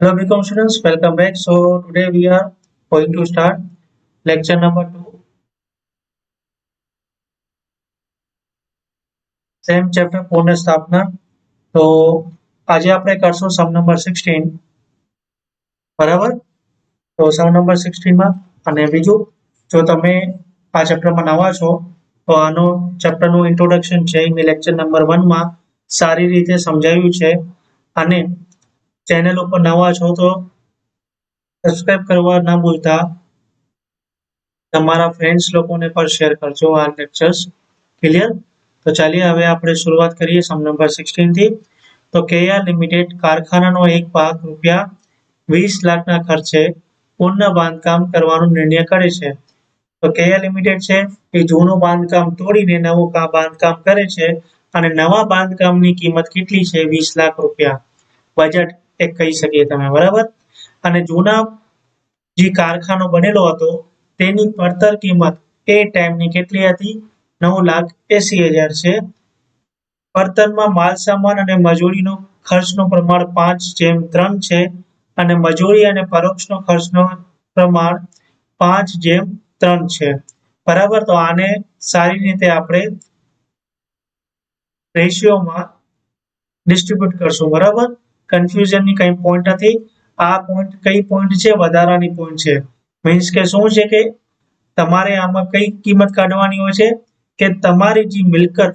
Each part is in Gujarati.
Hello, Become students, welcome back. So, today we are going to start lecture number two. Same chapter પૂર્ણ સ્થાપના તો આજે આપણે કરશું સમ નંબર સિક્સટીન બરાબર? તો સમ નંબર સિક્સટીનમાં અને બીજું જો તમે આ ચેપ્ટરમાં નવા છો તો આનો ચેપ્ટરનું ઇન્ટ્રોડક્શન છે. મેં લેક્ચર નંબર વનમાં સારી રીતે સમજાવ્યું છે. અને ચેનલ ઉપર નવા છો તો સબસ્ક્રાઇબ કરવા ના ભૂલતા. તમારા ફ્રેન્ડ્સ લોકોને પણ શેર કરજો આ લેક્ચર્સ ક્લિયર તો ચાલીએ, હવે આપણે શરૂઆત કરીએ સમ નંબર સિક્સટીનથી. તો કેયા લિમિટેડ કારખાનાનો એક ભાગ રૂપિયા વીસ લાખના ખર્ચે પૂર્ણ બાંધકામ કરવાનો નિર્ણય કરે છે. તો કેયા લિમિટેડ છે એ જૂનું બાંધકામ તોડીને નવું બાંધકામ કરે છે અને નવા બાંધકામની કિંમત કેટલી છે? વીસ લાખ રૂપિયા. બજેટ એક કહી શકીએ તમે, બરાબર? અને જૂના જે કારખાનો બનેલો હતો, તેની પડતર કિંમત એ ટાઈમની કેટલી હતી? નવ લાખ એસી હજાર છે. પડતરમાં માલ સામાન અને મજૂરીનો ખર્ચનો પ્રમાણ પાંચ જેમ ત્રણ છે અને મજૂરી અને પરોક્ષનો ખર્ચનો પ્રમાણ પાંચ જેમ ત્રણ છે. બરાબર? તો આને સારી રીતે આપણે રેશિયોમાં ડિસ્ટ્રીબ્યુટ કરશું, બરાબર? કન્ફ્યુઝનની કઈ પોઈન્ટ નથી. આ પોઈન્ટ કઈ પોઈન્ટ છે? વધારાની પોઈન્ટ છે. મીન્સ કે શું છે કે તમારે આમાં કઈ કિંમત કાઢવાની હોય છે? કે તમારી જે મિલકત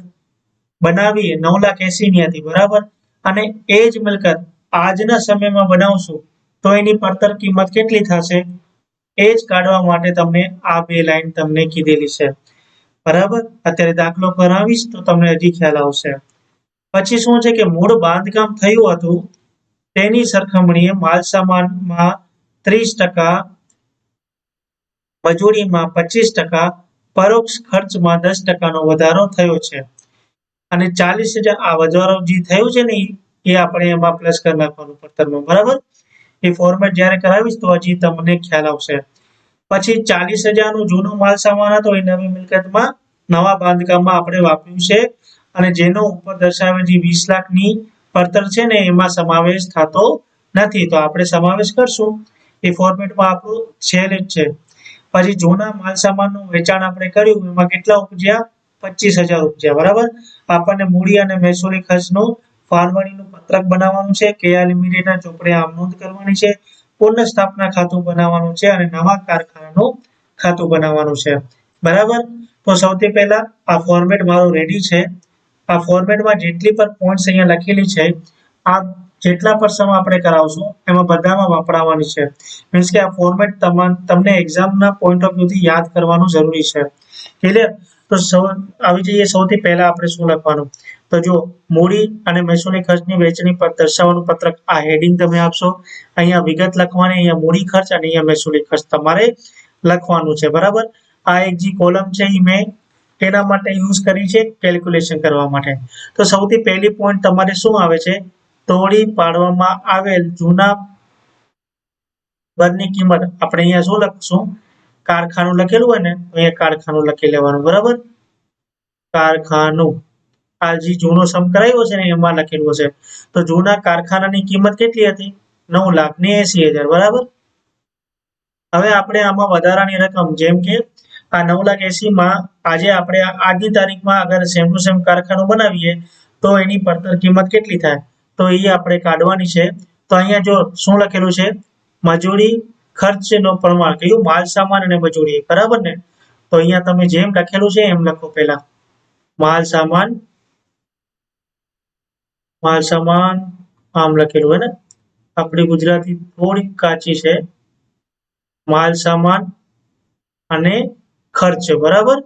બનાવી નવ લાખ એસી ની હતી, બરાબર? અને એ જ મિલકત આજના સમયમાં બનાવશું, તો એની પડતર કિંમત કેટલી થશે? એ જ કાઢવા માટે તમને આ બે લાઈન તમને કીધેલી છે. બરાબર? અત્યારે દાખલો કરાવીશ તો તમને હજી ખ્યાલ આવશે. પછી શું છે કે મૂળ બાંધકામ થયું હતું તેની સરખામણીએ માલ સામાનમાં ત્રીસ ટકા, મજૂરીમાં પચીસ ટકા, પરોક્ષ ખર્ચમાં દસ ટકાનો વધારો થયો છે. અને ચાલીસ હજાર આ વધારો જે થયો છે ને, એ આપણે એમાં પ્લસ કરી નાખવાનું પડતરમાં બરાબર? એ ફોર્મેટ જ્યારે કરાવીશ તો હજી તમને ખ્યાલ આવશે. પછી ચાલીસ હજારનું જૂનો માલ સામાન હતો, એ નવી મિલકતમાં નવા બાંધકામમાં આપણે વાપર્યું છે. અને જેનો ઉપર દર્શાવે જે વીસ લાખની પડતર છે ને એમાં સમાવેશ થતો નથી. તો આપણે સમાવેશ કરશું. એ ફોર્મેટમાં આપણું છેલ જ છે. પછી જૂના માલ સામાનનું વેચાણ આપણે કર્યું. એમાં કેટલા ઉપજ્યા? પચીસ હજાર ઉપજ્યા. બરાબર? આપણને મૂડી અને મહેસૂલી ખર્ચનું ફાળવણીનું પત્રક બનાવવાનું છે. કેયા લિમિટેડના ચોપડે આમ નોંધ કરવાની છે. પૂર્ણ સ્થાપના ખાતું બનાવવાનું છે અને નવા કારખાનાનું ખાતું બનાવવાનું છે. બરાબર? તો સૌથી પહેલા આ ફોર્મેટ મારું રેડી છે. આ ફોર્મેટમાં જેટલી પણ પોઈન્ટ્સ અહીંયા લખેલી છે આ જેટલા પર સમ આપણે કરાવશું, એમાં બધામાં વાપરવાની છે. મીન્સ કે આ ફોર્મેટ તમને એક્ઝામના પોઈન્ટ ઓફ વ્યૂથી યાદ કરવાનું જરૂરી છે. ક્લિયર તો સૌ, આવી જઈએ સૌથી પહેલા આપણે શું લખવાનું? તો જો મૂડી અને મહેસૂલી ખર્ચની વહેંચણી પર દર્શાવવાનું પત્રક આ હેડિંગ તમે આપશો. અહીંયા વિગત લખવાની, અહીંયા મૂડી ખર્ચ અને અહીંયા મહેસૂલી ખર્ચ તમારે લખવાનું છે. બરાબર? આ એક જે કોલમ છે એ મેં એના માટે યુઝ કરી છે કેલ્ક્યુલેશન કરવા માટે. તો સૌથી પહેલી પોઈન્ટ તમારે શું આવે છે? તોડી પાડવામાં આવેલ જૂના બરની કિંમત. આપણે અહીંયા શું લખશું? કારખાનું લખેલું હોય ને, અહીંયા કારખાનું લખી લેવાનું, બરાબર? કારખાનું. આ જે જૂનો સમ કરાયો છે ને, એમાં લખેલું છે તો જૂના કારખાનાની કિંમત કેટલી હતી? નવ લાખ ને એસી હજાર, બરાબર? હવે આપણે આમાં વધારાની રકમ, જેમ કે આ નવ લાખ એસી માં આજે આપણે આજની તારીખમાં અગર સેમ ટુ સેમ કારખાનું બનાવીએ, તો એની પડતર કિંમત કેટલી થાય? તો એ આપણે કાઢવાની છે. તો અહીંયા જો શું લખેલું છે? મજૂરી ખર્ચનો પ્રમાણ કયું? માલ, સામાન અને મજૂરી. બરાબર ને? તો અહીંયા તમે જેમ લખેલું છે એમ લખો પહેલા. માલ, સામાન માલ, સામાન, આમ લખેલું હોય ને? આપણી ગુજરાતી થોડીક કાચી છે. માલ, સામાન અને ખર્ચ બરાબર?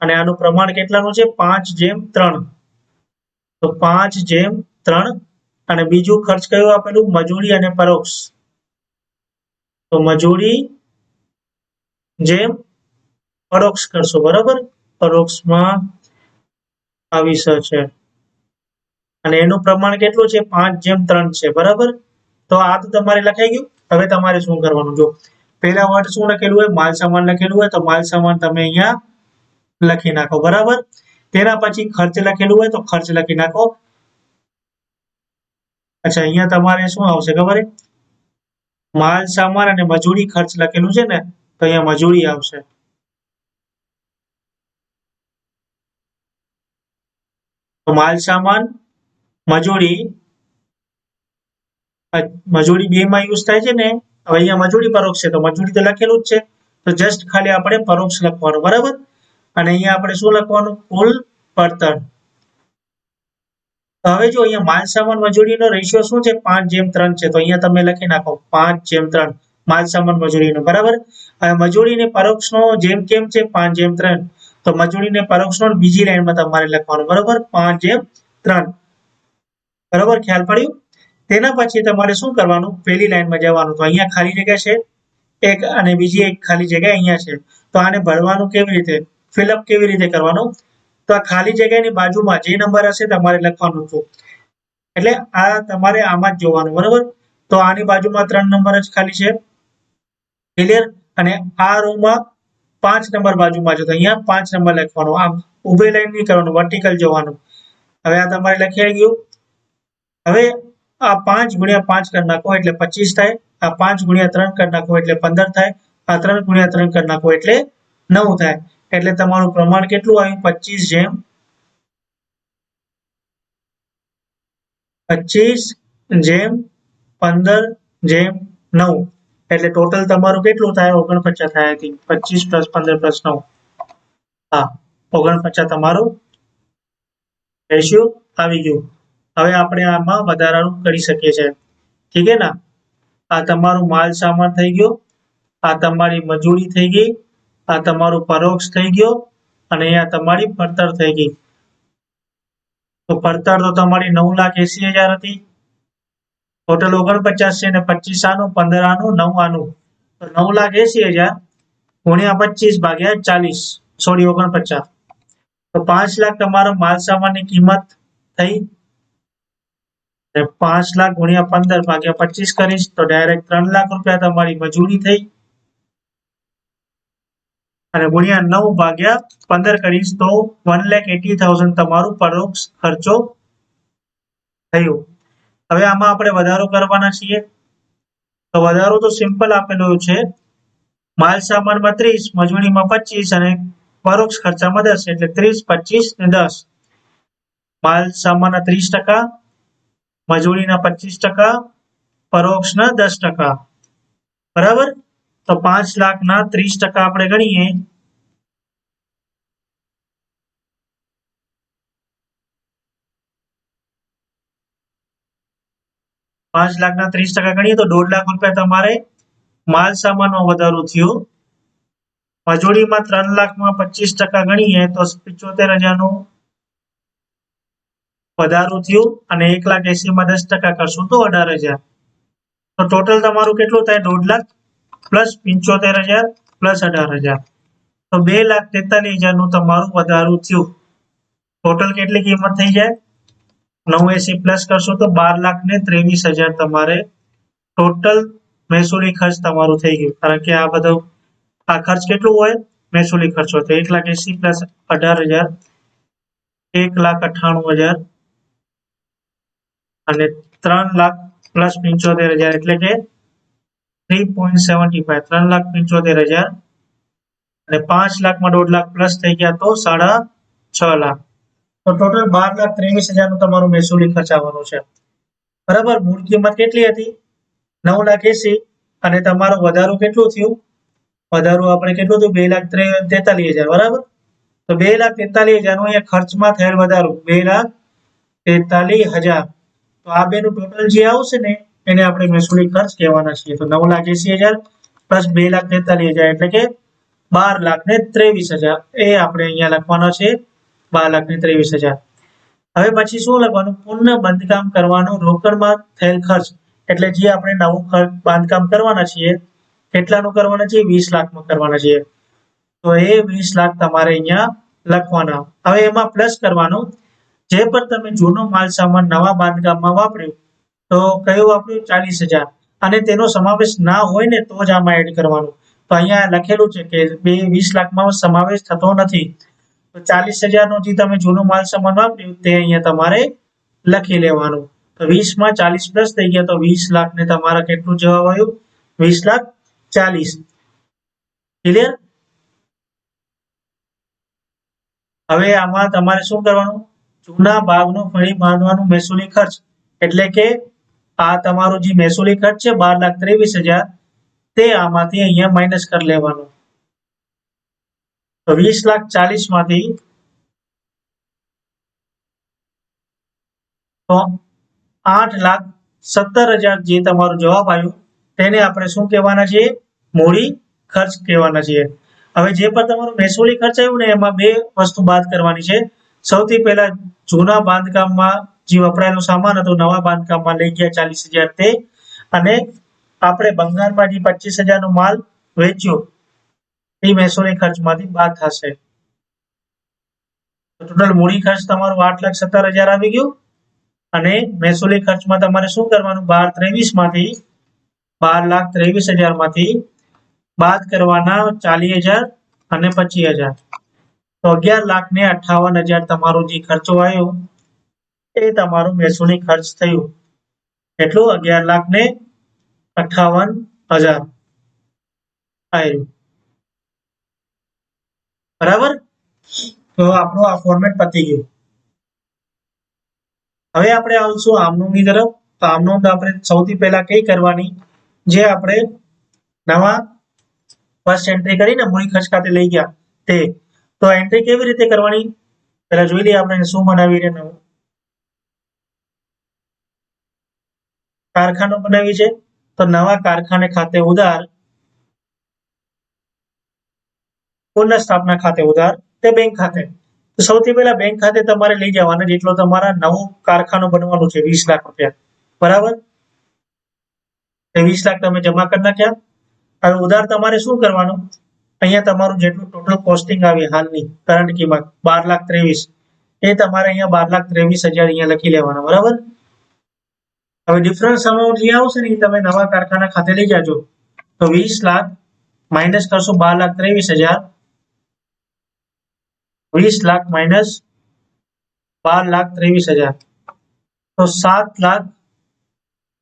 અને આનું પ્રમાણ કેટલાનું છે? પાંચ જેમ ત્રણ. તો પાંચ જેમ ત્રણ અને બીજું ખર્ચ કયું આપેલું? મજૂરી અને પરોક્ષ. તો મજૂરી જેમ પરોક્ષ કરશો, બરાબર? પરોક્ષમાં આવીશ છે. અને એનું પ્રમાણ કેટલું છે? પાંચ જેમ ત્રણ છે, બરાબર? તો આ તો તમારે લખાઈ ગયું. હવે તમારે શું કરવાનું? જો પહેલા વર્ડ શું લખેલું હોય? માલ સામાન લખેલું હોય, તો માલ સામાન તમે અહીંયા લખી નાખો, બરાબર? તેના પછી ખર્ચ લખેલું હોય, તો ખર્ચ લખી નાખો. અચ્છા, અહીંયા તમારે શું આવશે ખબર માલ સામાન અને મજૂરી ખર્ચ લખેલું છે ને, તો અહીંયા મજૂરી આવશે. માલ સામાન, મજૂરી મજૂરી બે માં યુઝ થાય છે ને? હવે અહીંયા મજૂરી પરોક્ષ છે, તો મજૂરી તો લખેલું જ છે. તો જસ્ટ ખાલી આપણે પરોક્ષ લખવાનું, બરાબર? અને અહીંયા આપણે શું લખવાનું? કુલ પડતર હવે જો અહીંયા માલ સામાન મજૂરીનો રેશિયો શું છે? પાંચ જેમ ત્રણ છે, તો અહીંયા તમે લખી નાખો, પાંચ જેમ ત્રણ. માલ સામાન મજૂરીનો, બરાબર? હવે મજૂરીને પરોક્ષનો જેમ કેમ છે? પાંચ જેમ ત્રણ. તો મજૂરીને પરોક્ષનો બીજી લાઈનમાં તમારે લખવાનું, બરાબર? પાંચ જેમ ત્રણ. બરાબર? ખ્યાલ પડ્યું? તેના પછી તમારે શું કરવાનું? પહેલી લાઈનમાં જવાનું. તો અહીંયા ખાલી જગ્યા છે, એક અને બીજી એક ખાલી જગ્યા અહીંયા છે. તો આને ભરવાનું કેવી રીતે? ફિલઅપ કેવી રીતે કરવાનું? તો આ ખાલી જગ્યાની બાજુમાં જે નંબર હશે તમારે લખવાનું હતું એટલે આ તમારે આમાં જ જોવાનું, બરાબર? તો આની બાજુમાં ત્રણ નંબર જ ખાલી છે. ક્લિયર અને આ રોમાં પાંચ નંબર બાજુમાં છે તો અહીંયા પાંચ નંબર લખવાનો. આમ ઊભી લાઈન નહીં કરવાનું વર્ટિકલ જોવાનું. હવે આ તમારે લખી આવી ગયું. હવે આ પાંચ ગુણ્યા પાંચ કરી નાખો એટલે પચીસ થાય. આ પાંચ ગુણ્યા ત્રણ કરી નાખો એટલે પંદર થાય. આ ત્રણ ગુણ્યા ત્રણ કરી નાખો એટલે નવ થાય. એટલે તમારું પ્રમાણ કેટલું આવ્યું? પચીસ જેમ. પચીસ જેમ પંદર જેમ નવ. એટલે ટોટલ તમારું કેટલું થાય? ઓગણપચાસ થાય હતી પચીસ પ્લસ પંદર પ્લસ નવ. હા, ઓગણપચાસ તમારું રેશિયો આવી ગયું. હવે આપણે આમાં વધારાનું કરી શકીએ છીએ. ઠીક છે ને? આ તમારું માલ સામાન થઈ ગયો, આ તમારી મજૂરી થઈ ગઈ, આ તમારું પરોક્ષ થઈ ગયો અને અહીંયા તમારી પડતર થઈ ગઈ. તો પડતર તો તમારી નવ લાખ એસી હજાર હતી. ટોટલ ઓગણપચાસ છે ને પચીસ આનું, પંદર આનું, નવ આનું. તો નવ લાખ એસી હજાર ગુણ્યા પચીસ ભાગ્યા ચાલીસ. સોરી ઓગણપચાસ. તો પાંચ લાખ તમારો માલ સામાનની કિંમત થઈ પાંચ લાખ ગુણ્યા પંદર ભાગ્યા પચીસ કરીશ, તો ડાયરેક્ટ ત્રણ લાખ રૂપિયા તમારી મજૂરી થઈ. અને ગુણ્યા નવ ભાગ્યા પંદર કરીશ, તો વન લેખ એટી તમારું પરોક્ષ ખર્ચો થયો. હવે આમાં આપણે વધારો કરવાના છીએ. તો વધારો તો સિમ્પલ આપેલો છે. માલ સામાનમાં ત્રીસ, મજૂરીમાં પચીસ અને પરોક્ષ ખર્ચામાં દસ, એટલે ત્રીસ, પચીસ ને દસ. માલ સામાનના ત્રીસ ટકા મજૂરીના પચીસ ટકા, પરોક્ષના દસ ટકા. બરાબર? તો પાંચ લાખના ત્રીસ ટકા આપણે ગણીએ. પાંચ લાખના ત્રીસ ટકા ગણીએ તો દોઢ લાખ રૂપિયા તમારે માલ સામાનમાં વધારો થયો. મજૂરીમાં ત્રણ લાખમાં પચીસ ટકા ગણીએ તો પિચોતેર હજારનું વધારો થયું અને એક લાખ એસીમાં દસ ટકા કરશું તો અઢાર હજાર. તો ટોટલ તમારું કેટલું થાય? દોઢ લાખ પ્લસ પંચોતેર હજાર પ્લસ અઢાર હજાર. તો બે લાખ તેતાલીસ હજારનું તમારું વધારું થયું. ટોટલ કેટલી કિંમત થઈ જાય? નવ એસી પ્લસ કરશો તો બાર લાખ ને ત્રેવીસ હજાર તમારે ટોટલ મહેસૂલી ખર્ચ તમારું થઈ ગયું. કારણ કે આ બધો આ ખર્ચ કેટલું હોય? મહેસૂલી ખર્ચો તો એક લાખ એસી પ્લસ અઢાર હજાર, એક લાખ અઠ્ઠાણું હજાર અને ત્રણ લાખ પ્લસ પંચોતેર હજાર એટલે કે થ્રી પોઈન્ટ સેવન્ટી ફાઈવ ત્રણ લાખ પંચોતેર હજાર અને પાંચ લાખમાં દોઢ લાખ પ્લસ થઈ ગયા તો સાડા છ લાખ. તો ટોટલ બાર લાખ ત્રેવીસ હજારનું તમારું મહેસૂલી ખર્ચ આવવાનું છે. બરાબર? મૂળ કિંમત કેટલી હતી? નવ લાખ એસી. અને તમારું વધારું કેટલું થયું? વધારું આપણે કેટલું થયું? બે લાખ તેતાલીસ હજાર. બરાબર? તો બે લાખ તેતાલીસ હજારનું અહીંયા ખર્ચમાં થયેલ વધારું બે લાખ તેતાલીસ હજાર. તો આ બેનું ટોટલ જે આવશે ને, એને આપણે મહેસૂલી ખર્ચ કહેવાના છીએ. તો નવ લાખ એસી હજાર પ્લસ બે લાખ તેતાલીસ હજાર એટલે કે બાર લાખ ને ત્રેવીસ હજાર એ આપણે અહીંયા લખવાનો છે બાર લાખ ને ત્રેવીસ હજાર હવે પછી શું લખવાનું? પૂર્ણ બાંધકામ કરવાનું રોકડમાં થયેલ ખર્ચ. એટલે જે આપણે નવું ખર્ચ બાંધકામ કરવાના છીએ, કેટલાનું કરવાના છીએ? વીસ લાખમાં કરવાના છીએ. તો એ વીસ લાખ તમારે અહીંયા લખવાના. હવે એમાં પ્લસ કરવાનું. જે પણ તમે જૂનો માલ સામાન નવા બાંધકામમાં વાપર્યું, તો કયું વાપર્યું? ચાલીસ હજાર. અને તેનો સમાવેશ ના હોય ને, તો જ આમાં એડ કરવાનું. તો અહીંયા લખેલું છે કે બે વીસ લાખમાં સમાવેશ થતો નથી. તો ચાલીસ હજારનો જે તમે જૂનો માલ સામાન વાપર્યું, તે અહીંયા તમારે લખી લેવાનું. તો વીસમાં ચાલીસ પ્લસ થઈ ગયા, તો વીસ લાખ ને તમારા કેટલું જવાબ આવ્યું? વીસ લાખ ચાલીસ. ક્લિયર હવે આમાં તમારે શું કરવાનું? જૂના ભાગનું ફરી બાંધવાનું મહેસૂલી ખર્ચ. એટલે કે આ તમારો જે મહેસૂલી ખર્ચ છે, બાર લાખ ત્રેવીસ હજાર, તે આમાંથી અહીંયા માઇનસ કરી લેવાનું. તો વીસ લાખ ચાલીસમાંથી તો આઠ લાખ સત્તર હજાર જે તમારો જવાબ આવ્યો, તેને આપણે શું કહેવાના છીએ? મૂડી ખર્ચ કહેવાના છીએ. હવે જે પણ તમારું મહેસૂલી ખર્ચ આવ્યો ને, એમાં બે વસ્તુ બાદ કરવાની છે. સૌથી પહેલા જૂના બાંધકામમાં જે વપરાયેલો સામાન હતો, નવા બાંધકામમાં લઈ ગયા ચાલીસ હજાર તે. અને આપણે બંગાળમાં જે પચીસ હજારનો માલ વેચ્યો, એ મહેસૂલી ખર્ચમાંથી બાદ થશે. ટોટલ મૂડી ખર્ચ તમારો આઠ લાખ સત્તર હજાર આવી ગયું. અને મહેસૂલી ખર્ચમાં તમારે શું કરવાનું? બાર ત્રેવીસમાંથી બાર લાખ ત્રેવીસ હજારમાંથી બાદ કરવાના ચાલીસ હજાર અને પચીસ હજાર. તો અગિયાર લાખ ને અઠાવન હજાર તમારો જે ખર્ચો આવ્યો, એ તમારો મહેસૂલી ખર્ચ થયો. એટલું અગિયાર લાખ ને અઠાવન હજાર આવ્યું. બરાબર? તો આપણું આ ફોર્મેટ પતી ગયું. હવે આપણે આવશું આમનોંધની તરફ. તો આમનોમ આપણે સૌથી પહેલા કઈ કરવાની? જે આપણે નવા ફર્સ્ટ એન્ટ્રી કરીને મૂડી ખર્ચ ખાતે લઈ ગયા. તે તો એન્ટ્રી કેવી રીતે કરવાની? પહેલા જોઈ લઈએ આપણે શું બનાવી નવું. કારખાનો બનાવી છે. તો નવા કારખાને ખાતે ઉધાર. પુનઃસ્થાપના ખાતે ઉધાર તે બેંક ખાતે. તો સૌથી પહેલા બેંક ખાતે તમારે લઈ જવાના જેટલો તમારા નવું કારખાનું બનવાનું છે, વીસ લાખ રૂપિયા. બરાબર? વીસ લાખ તમે જમા કરી નાખ્યા. હવે ઉધાર તમારે શું કરવાનું? અહીંયા તમારું જેટલું ટોટલ કોસ્ટિંગ આવી હાલની કરંટ કિંમત બાર લાખ ત્રેવીસ. એ તમારે અહીંયા બાર લાખ ત્રેવીસ હજાર અહીંયા લખી લેવાના, બરાબર? હવે ડિફરન્સ અમાઉન્ટ જે આવશે ને એ તમે નવા કારખાના ખાતે લઈ જાજો. તો વીસ લાખ માઇનસ કરશો બાર લાખ ત્રેવીસ હજાર. વીસ લાખ માઇનસ બાર લાખ ત્રેવીસ હજાર. તો સાત લાખ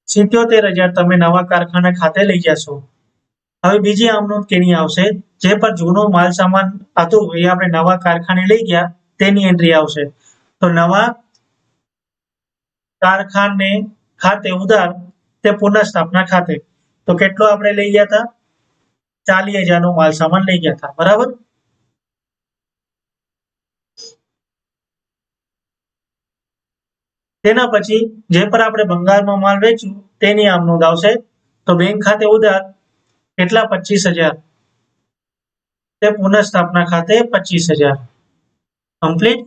સિત્યોતેર હજાર તમે નવા કારખાના ખાતે લઈ જશો. હવે બીજી આમનોંધ કેની આવશે. જે પર જૂનો માલ સામાન હતો, એ આપણે નવા કારખાને લઈ ગયા, તેની એન્ટ્રી આવશે. તો નવા કારખાને ખાતે ઉધાર, તે પુનઃસ્થાપના ખાતે. તો કેટલો આપણે લઈ ગયા હતા? ચાલીસ હજાર નો માલ સામાન લઈ ગયા હતા. બરાબર? તેના પછી જે પર આપણે બંગાળમાં માલ વેચ્યું, તેની આમ નોંધ આવશે. તો બેંક ખાતે ઉધાર કેટલા? પચીસ હજાર. તે પુનઃસ્થાપના ખાતે પચીસ હજાર. કમ્પ્લીટ?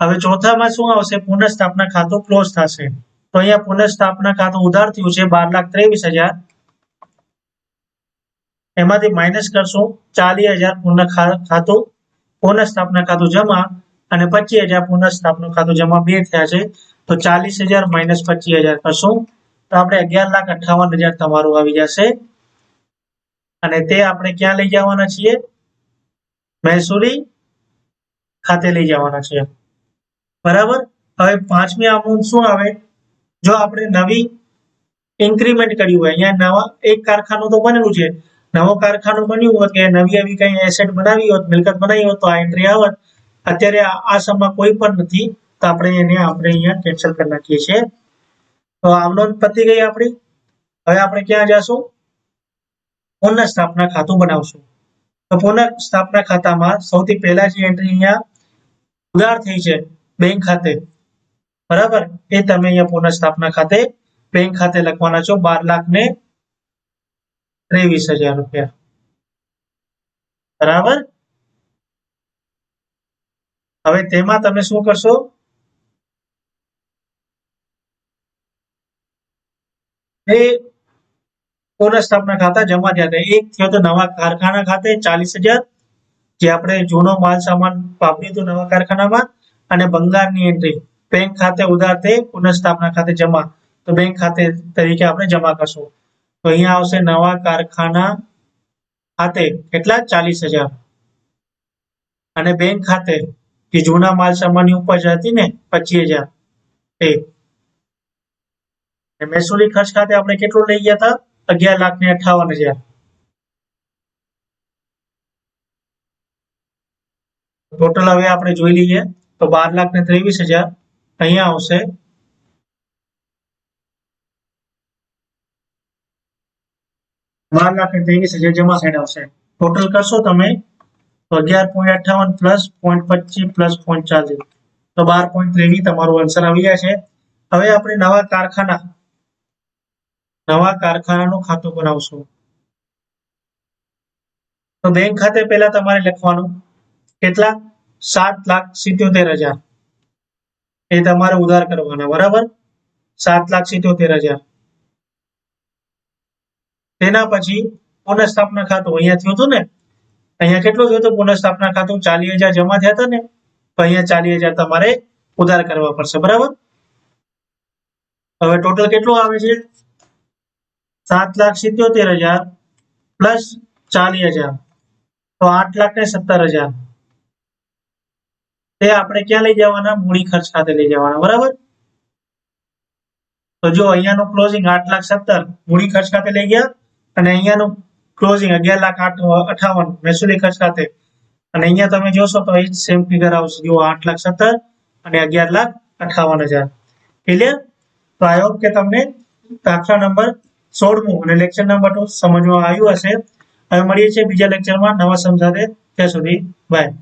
હવે ચોથામાં શું આવશે? પુનઃસ્થાપના ખાતું ક્લોઝ થશે. તો અહીંયા પુનઃસ્થાપના ખાતું ઉધાર થયું છે બાર લાખ ત્રેવીસ હજાર. એમાંથી માઇનસ કરશું ચાલીસ હજાર પુનઃ ખાતું. પુનઃસ્થાપના ખાતું જમા અને પચીસ હજાર પુનઃસ્થાપના ખાતું જમા બે થયા છે. તો ચાલીસ હજાર માઇનસ પચીસ હજાર કરશું. તો આપણે અગિયાર લાખ અઠાવન હજાર તમારું આવી જશે. અને તે આપણે ક્યાં લઈ જવાના છીએ? મહેસૂલી ખાતે લઈ જવાના છીએ. બરાબર? હવે પાંચમી આમનોંધ શું આવે? જો આપણે નવી ઇન્ક્રીમેન્ટ કર્યું હોય, અહીંયા નવા એક કારખાનું તો બનેલું છે. નવો કારખાનું બન્યું હોત કે નવી આવી કઈ એસેટ બનાવી હોત, મિલકત બનાવી હોત, તો આ એન્ટ્રી આવત. અત્યારે આ સમમાં કોઈ પણ નથી, તો આપણે એને આપણે અહીંયા કેન્સલ કરી નાખીએ છીએ. તો આમનોંધ પતી ગઈ આપણી. હવે આપણે ક્યાં જશું? પુનઃ સ્થાપના ખાતું બનાવશું. તો પુનઃ સ્થાપના ખાતામાં સૌથી પહેલા જે એન્ટ્રી અહીંયા ઉધાર થઈ છે બેંક ખાતે. બરાબર? એ તમે અહીંયા પુનઃ સ્થાપના ખાતે બેંક ખાતે લખવાના છો બાર લાખ ને ત્રેવીસ હજાર રૂપિયા. બરાબર? હવે તેમાં તમે શું કરશો? એ પુનઃસ્થાપના ખાતા? જમા થયા હતા. એક થયો તો નવા કારખાના ખાતે, ચાલીસ હજાર, જે આપણે જૂનો માલ સામાન વાપર્યું હતું નવા કારખાનામાં, અને બંગાળની એન્ટ્રી બેંક ખાતે ઉધાર તે પુનઃસ્થાપના ખાતે જમા. તો બેંક ખાતે તરીકે આપણે જમા કરશું. તો અહીંયા આવશે નવા કારખાના ખાતે કેટલા? ચાલીસ હજાર. અને બેંક ખાતે, જે જૂના માલ સામાનની ઉપજ હતી ને, પચીસ હજાર. એ મહેસૂલી ખર્ચ ખાતે આપણે કેટલું લઈ ગયા હતા? અગિયાર લાખ ને અઠાવન હજાર. ટોટલ હવે આપણે જોઈ લઈએ તો બાર લાખ ને ત્રેવીસ હજાર અહીંયા આવશે. બાર લાખ ને ત્રેવીસ હજાર જમા સાઈડ આવશે. ટોટલ કરશો તમે તો અગિયાર પોઈન્ટ અઠાવન પ્લસ પોઈન્ટ પચીસ પ્લસ પોઈન્ટ ચાલીસ. તો બાર પોઈન્ટ ત્રેવીસ તમારું આન્સર આવી જાય છે. હવે આપણે નવા કારખાના નવા કારખાનાનું ખાતું બનાવશો. તો બેંક ખાતે પહેલા તમારે લખવાનું કેટલા? સાત લાખ સિત્યોતેર હજાર. એ તમારે ઉધાર કરવાના, બરાબર? સાત લાખ સિત્યોતેર હજાર. તેના પછી પુનઃસ્થાપના ખાતું અહીંયા થયું હતું ને? અહીંયા કેટલું થયું હતું? પુનઃસ્થાપના ખાતું ચાલીસ હજાર જમા થયા હતા ને? તો અહીંયા ચાલીસ હજાર તમારે ઉધાર કરવા પડશે, બરાબર? હવે ટોટલ કેટલું આવે છે? સાત લાખ સિત્યોતેર હજાર પ્લસ ચાલીસ હજાર. તો આઠ લાખ ને સત્તર હજાર. તે આપણે ક્યાં લઈ જવાના? મૂડી ખર્ચ ખાતે લઈ જવાના. બરાબર? તો જો અહીંયાનું ક્લોઝિંગ આઠ લાખ સત્તર, મૂડી ખર્ચ ખાતે લઈ ગયા અને અહીંયાનું ક્લોઝિંગ અગિયાર લાખ આઠ અઠાવન મહેસૂલી ખર્ચ ખાતે. અને અહીંયા તમે જોશો તો એ સેમ ફિગર આવશે. જુઓ, આઠ લાખ સત્તર અને અગિયાર લાખ અઠાવન હજાર. ક્લિયર તો આઈ હોપ કે તમને દાખલા નંબર સોળમું અને લેક્ચર નંબર ટુ સમજમાં આવ્યું હશે. હવે મળીએ છીએ બીજા લેક્ચરમાં નવા સમજાતે ત્યાં સુધી બાય